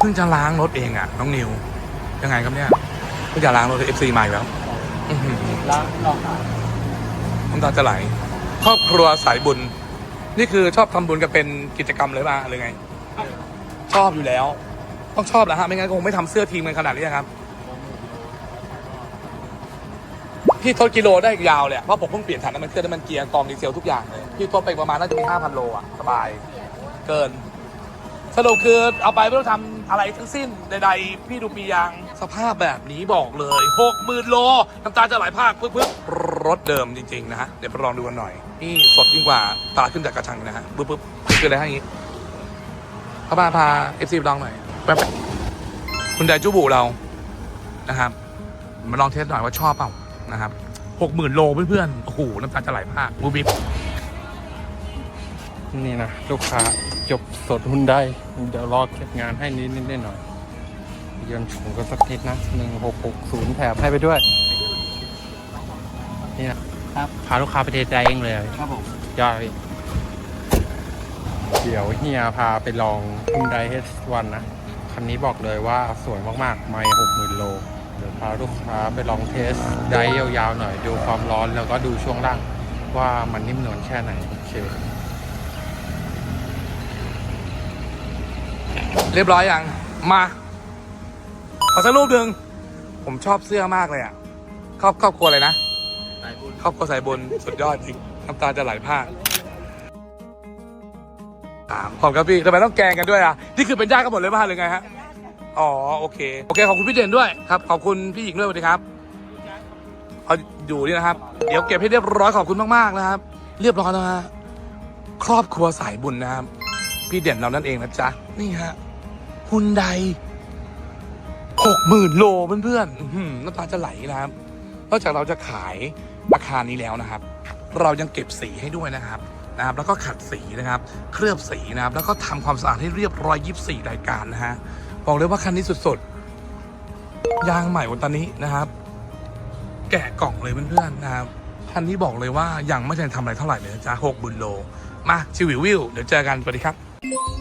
เพิ่งจะล้างรถเองอะน้องนิว ยังไงครับเนี่ยเพิ่งจะล้างรถเอฟซีใหม่แล้วล้างนอกน้ำตาจะไหลครอบครัวสายบุญ นี่คือชอบทำบุญกันเป็นกิจกรรมเลยป่ะหรือไง ชอบอยู่แล้ว ต้องชอบแหละฮะไม่งั้นคงไม่ทำเสื้อทีมกันขนาดนี้ครับพี่ทดกิโลได้ยาวเลยเพราะผมเพิ่งเปลี่ยนถังน้ำมันเครื่องน้ำมันเกียร์กองดีเซลทุกอย่างเลยพี่ทดไปประมาณน่าจะมี5,000โลอะสบาย เกิน สรุปคือเอาไปไม่ต้องทำอะไรทั้งสิ้นใดๆ พี่ดูปียางสภาพแบบนี้บอกเลยหกหมื่นโลน้ำตาจะไหลภาคปึ๊บปึ๊บรถเดิมจริง ๆ นะฮะ เดี๋ยวไปลองดูกันหน่อย นี่สดยิ่งกว่าตลาขึ้นจากกระชังนะฮะปึ๊บปึ๊บคืออะไรฮะอย่างงี้พาพาพาเอฟซีลองหน่อยแป๊บคุณไดจูบุเรานะครับมาลองเทสหน่อยว่าชอบเปล่านะครับหกหมื่นโลเพื่อนๆโอ้โหน้ำตาจะไหลภาคบูบิบนี่นะลูกค้า จบสดหุ่นได้เดี๋ยวรอเก็บงานให้นิดนิดๆหน่อยๆเยือนฉุงกันสักนิดนะหนึ่งหกหกศูนย์แถมให้ไปด้วย นี่นะครับพาลูกค้าไปเทใจเองเลยครับผมยอดพี่เดี๋ยวเฮียพาไปลอง Hyundai H1 นะ คันนี้บอกเลยว่าสวยมากๆ ไม่หกหมื่นโล เดี๋ยวพาลูกค้าไปลองเทสได้ยาวๆหน่อย ดูความร้อนแล้วก็ดูช่วงล่างว่ามันนิ่มนวลแค่ไหน โอเค เรียบร้อยยังมา ขอสักรูปหนึ่งผมชอบเสื้อมากเลยอะครอบครอบครัวเลยนะสายบุญครอบครัวสายบุญสุดยอดจริงน้ำตาจะไหลภาคถามขอบครับพี่ทำไมต้องแกล้งกันด้วยอะนี่คือเป็นญาติกันหมดเลยป่ะหรือไงฮะอ๋อโอเคโอเคขอบคุณพี่เด่นด้วยครับขอบคุณพี่หญิงด้วยสวัสดีครับเอาอยู่นี่นะครับ เดี๋ยวเก็บให้เรียบร้อยขอบคุณมากๆนะครับ เรียบร้อยแล้วฮะครอบครัวสายบุญนะครับ พี่เด่นเรานั่นเองนะจ๊ะ นี่ฮะฮุนไดหกหมื่นโลเพื่อนๆอื้อหือน้ำตาจะไหลนะครับนอกจากเราจะขายราคานี้แล้วนะครับ เรายังเก็บสีให้ด้วยนะครับนะครับ แล้วก็ขัดสีนะครับ เคลือบสีนะครับ แล้วก็ทำความสะอาดให้เรียบร้อยยิบสี่รายการนะฮะบอกเลยว่าคันนี้สุดๆยางใหม่วันตอนนี้นะครับ แกะกล่องเลยเพื่อนๆนะครับคันนี้บอกเลยว่ายังไม่ทันทำอะไรเท่าไหร่เลยนะจ๊ะหกบุญโล มาชิววิววิวเดี๋ยวเจอกันสวัสดีครับ you